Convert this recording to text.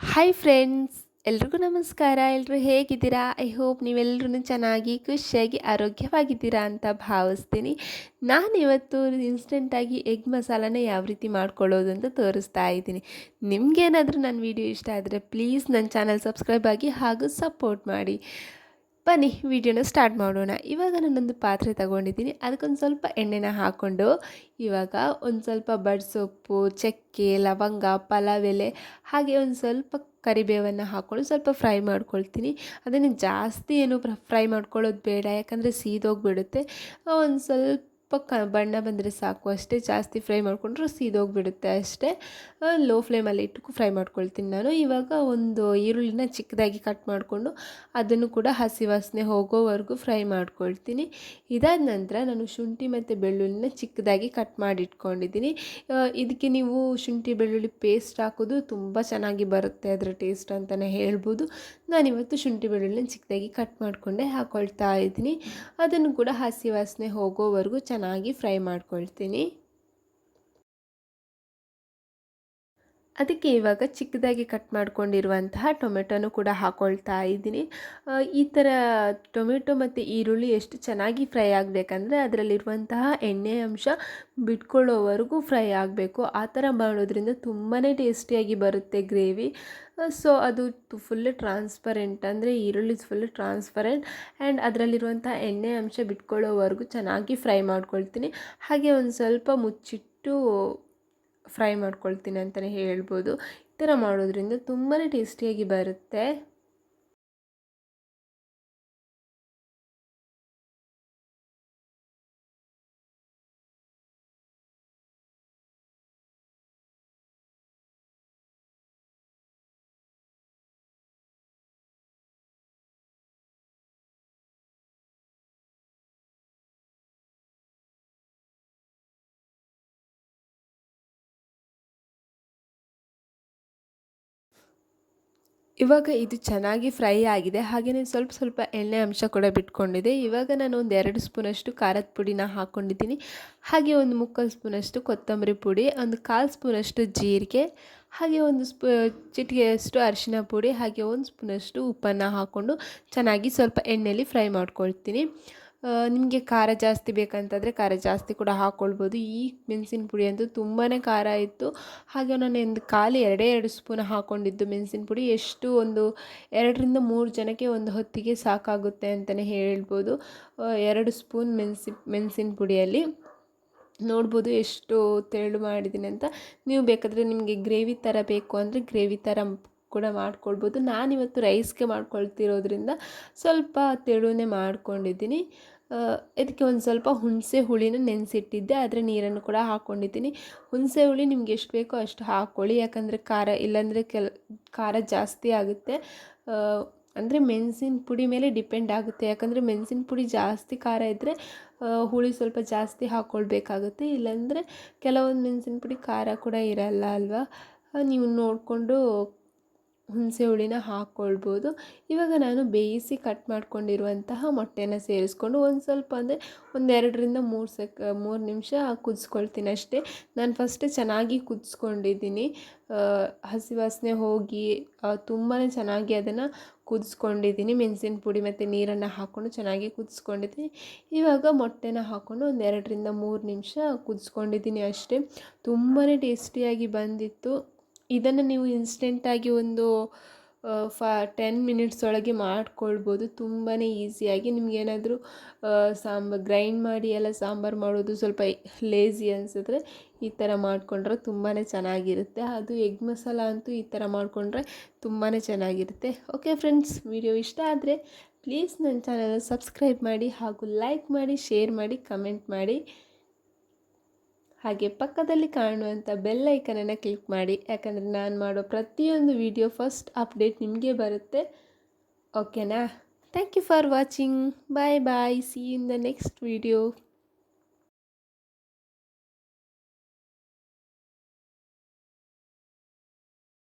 Hi friends ಎಲ್ರಿಗೂ ನಮಸ್ಕಾರ ಎಲ್ಲರೂ ಹೇಗಿದ್ದೀರಾ? ಐ ಹೋಪ್ ನೀವೆಲ್ಲರೂ ಚೆನ್ನಾಗಿ, ಖುಷಿಯಾಗಿ, ಆರೋಗ್ಯವಾಗಿದ್ದೀರಾ ಅಂತ ಭಾವಿಸ್ತೀನಿ. ನಾನು ಇವತ್ತು ಇನ್ಸ್ಟೆಂಟಾಗಿ ಎಗ್ ಮಸಾಲಾನ ಯಾವ ರೀತಿ ಮಾಡ್ಕೊಳ್ಳೋದು ಅಂತ ತೋರಿಸ್ತಾ ಇದ್ದೀನಿ. ನಿಮಗೇನಾದರೂ ನನ್ನ ವಿಡಿಯೋ ಇಷ್ಟ ಆದರೆ ಪ್ಲೀಸ್ ನನ್ನ ಚಾನಲ್ ಸಬ್ಸ್ಕ್ರೈಬ್ ಆಗಿ ಹಾಗೂ ಸಪೋರ್ಟ್ ಮಾಡಿ. ಬನ್ನಿ, ವಿಡಿಯೋನ ಸ್ಟಾರ್ಟ್ ಮಾಡೋಣ. ಇವಾಗ ನಾನೊಂದು ಪಾತ್ರೆ ತಗೊಂಡಿದ್ದೀನಿ. ಅದಕ್ಕೊಂದು ಸ್ವಲ್ಪ ಎಣ್ಣೆನ ಹಾಕ್ಕೊಂಡು, ಇವಾಗ ಒಂದು ಸ್ವಲ್ಪ ಬಡ್ಸೊಪ್ಪು ಚಕ್ಕೆ, ಲವಂಗ, ಪಲಾವ್ ಎಲೆ, ಹಾಗೆ ಒಂದು ಸ್ವಲ್ಪ ಕರಿಬೇವನ್ನು ಹಾಕ್ಕೊಂಡು ಸ್ವಲ್ಪ ಫ್ರೈ ಮಾಡ್ಕೊಳ್ತೀನಿ. ಅದನ್ನು ಜಾಸ್ತಿ ಏನು ಫ್ರೈ ಮಾಡ್ಕೊಳ್ಳೋದು ಬೇಡ, ಯಾಕಂದರೆ ಸೀದೋಗಿಬಿಡುತ್ತೆ. ಒಂದು ಸ್ವಲ್ಪ ಕ ಬಣ್ಣ ಬಂದರೆ ಸಾಕು. ಅಷ್ಟೇ ಜಾಸ್ತಿ ಫ್ರೈ ಮಾಡಿಕೊಂಡ್ರೆ ಸೀದೋಗಿಬಿಡುತ್ತೆ ಅಷ್ಟೇ. ಲೋ ಫ್ಲೇಮಲ್ಲಿ ಇಟ್ಟು ಫ್ರೈ ಮಾಡ್ಕೊಳ್ತೀನಿ ನಾನು. ಇವಾಗ ಒಂದು ಈರುಳ್ಳಿನ ಚಿಕ್ಕದಾಗಿ ಕಟ್ ಮಾಡಿಕೊಂಡು ಅದನ್ನು ಕೂಡ ಹಸಿ ವಾಸನೆ ಹೋಗೋವರೆಗೂ ಫ್ರೈ ಮಾಡ್ಕೊಳ್ತೀನಿ. ಇದಾದ ನಂತರ ನಾನು ಶುಂಠಿ ಮತ್ತು ಬೆಳ್ಳುಳ್ಳಿನ ಚಿಕ್ಕದಾಗಿ ಕಟ್ ಮಾಡಿ ಇಟ್ಕೊಂಡಿದ್ದೀನಿ ಇದಕ್ಕೆ ನೀವು ಶುಂಠಿ, ಬೆಳ್ಳುಳ್ಳಿ ಪೇಸ್ಟ್ ಹಾಕೋದು ತುಂಬ ಚೆನ್ನಾಗಿ ಬರುತ್ತೆ ಅದರ ಟೇಸ್ಟ್ ಅಂತಲೇ ಹೇಳ್ಬೋದು. ನಾನಿವತ್ತು ಶುಂಠಿ, ಬೆಳ್ಳುಳ್ಳಿನ ಚಿಕ್ಕದಾಗಿ ಕಟ್ ಮಾಡಿಕೊಂಡೆ ಹಾಕೊಳ್ತಾ ಇದ್ದೀನಿ. ಅದನ್ನು ಕೂಡ ಹಸಿ ವಾಸನೆ ಹೋಗೋವರೆಗೂ ಚೆನ್ನಾಗಿ ಫ್ರೈ ಮಾಡ್ಕೊಳ್ತೀನಿ. ಅದಕ್ಕೆ ಇವಾಗ ಚಿಕ್ಕದಾಗಿ ಕಟ್ ಮಾಡ್ಕೊಂಡಿರುವಂತಹ ಟೊಮೆಟೊನು ಕೂಡ ಹಾಕ್ಕೊಳ್ತಾ ಇದ್ದೀನಿ. ಈ ಥರ ಟೊಮೆಟೊ ಮತ್ತು ಈರುಳ್ಳಿ ಎಷ್ಟು ಚೆನ್ನಾಗಿ ಫ್ರೈ ಆಗಬೇಕಂದ್ರೆ ಅದರಲ್ಲಿರುವಂತಹ ಎಣ್ಣೆ ಅಂಶ ಬಿಟ್ಕೊಳ್ಳೋವರೆಗೂ ಫ್ರೈ ಆಗಬೇಕು. ಆ ಥರ ಮಾಡೋದ್ರಿಂದ ತುಂಬಾ ಟೇಸ್ಟಿಯಾಗಿ ಬರುತ್ತೆ ಗ್ರೇವಿ. ಸೊ ಅದು ಫುಲ್ ಟ್ರಾನ್ಸ್ಪರೆಂಟ್ ಅಂದರೆ ಈರುಳ್ಳಿ ಫುಲ್ ಟ್ರಾನ್ಸ್ಪರೆಂಟ್ ಆ್ಯಂಡ್ ಅದರಲ್ಲಿರುವಂಥ ಎಣ್ಣೆ ಅಂಶ ಬಿಟ್ಕೊಳ್ಳೋವರೆಗೂ ಚೆನ್ನಾಗಿ ಫ್ರೈ ಮಾಡ್ಕೊಳ್ತೀನಿ. ಹಾಗೆ ಒಂದು ಸ್ವಲ್ಪ ಮುಚ್ಚಿಟ್ಟು ಫ್ರೈ ಮಾಡ್ಕೊಳ್ತೀನಿ ಅಂತಲೇ ಹೇಳ್ಬೋದು. ಈ ಥರ ಮಾಡೋದ್ರಿಂದ ತುಂಬಾ ಟೇಸ್ಟಿಯಾಗಿ ಬರುತ್ತೆ. ಇವಾಗ ಇದು ಚೆನ್ನಾಗಿ ಫ್ರೈ ಆಗಿದೆ. ಹಾಗೆಯೇ ಸ್ವಲ್ಪ ಸ್ವಲ್ಪ ಎಣ್ಣೆ ಅಂಶ ಕೂಡ ಬಿಟ್ಕೊಂಡಿದೆ. ಇವಾಗ ನಾನು ಒಂದು ಎರಡು ಸ್ಪೂನಷ್ಟು ಖಾರದ ಪುಡಿನ ಹಾಕ್ಕೊಂಡಿದ್ದೀನಿ ಹಾಗೆ ಒಂದು ಮುಕ್ಕಾಲು ಸ್ಪೂನಷ್ಟು ಕೊತ್ತಂಬರಿ ಪುಡಿ, ಒಂದು ಕಾಲು ಸ್ಪೂನಷ್ಟು ಜೀರಿಗೆ, ಹಾಗೆ ಒಂದು ಸ್ಪೂ ಚಿಟಿಗೆಯಷ್ಟು ಅರಿಶಿನ ಪುಡಿ, ಹಾಗೆ ಒಂದು ಸ್ಪೂನಷ್ಟು ಉಪ್ಪನ್ನು ಹಾಕ್ಕೊಂಡು ಚೆನ್ನಾಗಿ ಸ್ವಲ್ಪ ಎಣ್ಣೆಯಲ್ಲಿ ಫ್ರೈ ಮಾಡ್ಕೊಳ್ತೀನಿ. ನಿಮಗೆ ಖಾರ ಜಾಸ್ತಿ ಬೇಕಂತಂದರೆ ಖಾರ ಜಾಸ್ತಿ ಕೂಡ ಹಾಕ್ಕೊಳ್ಬೋದು ಈ ಮೆಣಸಿನ ಪುಡಿ ಅಂತೂ ತುಂಬಾ ಖಾರ ಇತ್ತು. ಹಾಗೆ ನಾನು ಒಂದು ಖಾಲಿ ಎರಡೇ ಎರಡು ಸ್ಪೂನ್ ಹಾಕ್ಕೊಂಡಿದ್ದು ಮೆಣಸಿನ ಪುಡಿ. ಎಷ್ಟು ಒಂದು ಎರಡರಿಂದ ಮೂರು ಜನಕ್ಕೆ ಒಂದು ಹೊತ್ತಿಗೆ ಸಾಕಾಗುತ್ತೆ ಅಂತಲೇ ಹೇಳ್ಬೋದು. ಎರಡು ಸ್ಪೂನ್ ಮೆಣಸಿ, ಮೆಣಸಿನ ಪುಡಿಯಲ್ಲಿ. ನೋಡ್ಬೋದು ಎಷ್ಟು ತೆಳು ಮಾಡಿದ್ದೀನಿ ಅಂತ. ನೀವು ಬೇಕಾದರೆ ನಿಮಗೆ ಗ್ರೇವಿ ಥರ ಬೇಕು ಅಂದರೆ ಗ್ರೇವಿ ಥರ ಕೂಡ ಮಾಡ್ಕೊಳ್ಬೋದು. ನಾನಿವತ್ತು ರೈಸ್ಗೆ ಮಾಡ್ಕೊಳ್ತಿರೋದ್ರಿಂದ ಸ್ವಲ್ಪ ತೆಳುನೇ ಮಾಡ್ಕೊಂಡಿದ್ದೀನಿ. ಇದಕ್ಕೆ ಒಂದು ಸ್ವಲ್ಪ ಹುಣಸೆ ಹುಳಿನ ನೆನೆಸಿಟ್ಟಿದ್ದೆ. ಅದರ ನೀರನ್ನು ಕೂಡ ಹಾಕ್ಕೊಂಡಿದ್ದೀನಿ ಹುಣಸೆ ಹುಳಿ ನಿಮ್ಗೆ ಎಷ್ಟು ಬೇಕೋ ಅಷ್ಟು ಹಾಕ್ಕೊಳ್ಳಿ ಯಾಕಂದರೆ ಖಾರ, ಇಲ್ಲಾಂದರೆ ಕೆಲ, ಖಾರ ಜಾಸ್ತಿ ಆಗುತ್ತೆ. ಅಂದರೆ ಮೆಣಸಿನ ಪುಡಿ ಮೇಲೆ ಡಿಪೆಂಡ್ ಆಗುತ್ತೆ. ಯಾಕಂದರೆ ಮೆಣಸಿನ ಪುಡಿ ಜಾಸ್ತಿ ಖಾರ ಇದ್ದರೆ ಹುಳಿ ಸ್ವಲ್ಪ ಜಾಸ್ತಿ ಹಾಕ್ಕೊಳ್ಬೇಕಾಗುತ್ತೆ ಇಲ್ಲಾಂದರೆ ಕೆಲವೊಂದು ಮೆಣಸಿನ ಪುಡಿ ಖಾರ ಕೂಡ ಇರಲ್ಲ ಅಲ್ವಾ? ನೀವು ನೋಡಿಕೊಂಡು ಹುಣಸೆ ಹುಳಿನ ಹಾಕ್ಕೊಳ್ಬೋದು. ಇವಾಗ ನಾನು ಬೇಯಿಸಿ ಕಟ್ ಮಾಡ್ಕೊಂಡಿರುವಂತಹ ಮೊಟ್ಟೆನ ಸೇರಿಸ್ಕೊಂಡು ಒಂದು ಸ್ವಲ್ಪ ಅಂದರೆ ಒಂದೆರಡರಿಂದ ಮೂರು ಸೆಕ್, ಮೂರು ನಿಮಿಷ ಕುದಿಸ್ಕೊಳ್ತೀನಿ ಅಷ್ಟೇ. ನಾನು ಫಸ್ಟ್ ಚೆನ್ನಾಗಿ ಕುದಿಸ್ಕೊಂಡಿದ್ದೀನಿ. ಹಸಿ ವಾಸನೆ ಹೋಗಿ ತುಂಬಾ ಚೆನ್ನಾಗಿ ಅದನ್ನು ಕುದಿಸ್ಕೊಂಡಿದ್ದೀನಿ. ಮೆಣಸಿನ ಪುಡಿ ಮತ್ತು ನೀರನ್ನು ಹಾಕ್ಕೊಂಡು ಚೆನ್ನಾಗಿ ಕುದಿಸ್ಕೊಂಡಿದ್ದೀನಿ. ಇವಾಗ ಮೊಟ್ಟೆನ ಹಾಕ್ಕೊಂಡು ಒಂದೆರಡರಿಂದ ಮೂರು ನಿಮಿಷ ಕುದಿಸ್ಕೊಂಡಿದ್ದೀನಿ ಅಷ್ಟೇ. ತುಂಬಾ ಟೇಸ್ಟಿಯಾಗಿ ಬಂದಿತ್ತು. ಇದನ್ನು ನೀವು ಇನ್ಸ್ಟೆಂಟಾಗಿ ಒಂದು ಫ ಟೆನ್ ಮಿನಿಟ್ಸ್ ಒಳಗೆ ಮಾಡ್ಕೊಳ್ಬೋದು. ತುಂಬಾ ಈಸಿಯಾಗಿ ನಿಮಗೇನಾದರೂ ಸಾಂಬ ಗ್ರೈಂಡ್ ಮಾಡಿ ಎಲ್ಲ ಸಾಂಬಾರು ಮಾಡೋದು ಸ್ವಲ್ಪ ಲೇಸಿ ಅನಿಸಿದ್ರೆ ಈ ಥರ ಮಾಡಿಕೊಂಡ್ರೆ ತುಂಬಾ ಚೆನ್ನಾಗಿರುತ್ತೆ. ಅದು ಎಗ್ ಮಸಾಲ ಅಂತೂ ಈ ಥರ ಮಾಡಿಕೊಂಡ್ರೆ ತುಂಬಾ ಚೆನ್ನಾಗಿರುತ್ತೆ. ಓಕೆ ಫ್ರೆಂಡ್ಸ್ ವಿಡಿಯೋ ಇಷ್ಟ ಆದರೆ ಪ್ಲೀಸ್ ನನ್ನ ಚಾನಲ್ ಸಬ್ಸ್ಕ್ರೈಬ್ ಮಾಡಿ ಹಾಗೂ ಲೈಕ್ ಮಾಡಿ ಶೇರ್ ಮಾಡಿ ಕಮೆಂಟ್ ಮಾಡಿ. ಹಾಗೆ ಪಕ್ಕದಲ್ಲಿ ಕಾಣುವಂಥ ಬೆಲ್ ಐಕನನ್ನು ಕ್ಲಿಕ್ ಮಾಡಿ. ಯಾಕಂದರೆ ನಾನು ಮಾಡೋ ಪ್ರತಿಯೊಂದು ವಿಡಿಯೋ ಫಸ್ಟ್ ಅಪ್ಡೇಟ್ ನಿಮಗೆ ಬರುತ್ತೆ. ಓಕೆನಾ thank you for watching bye bye see in the next video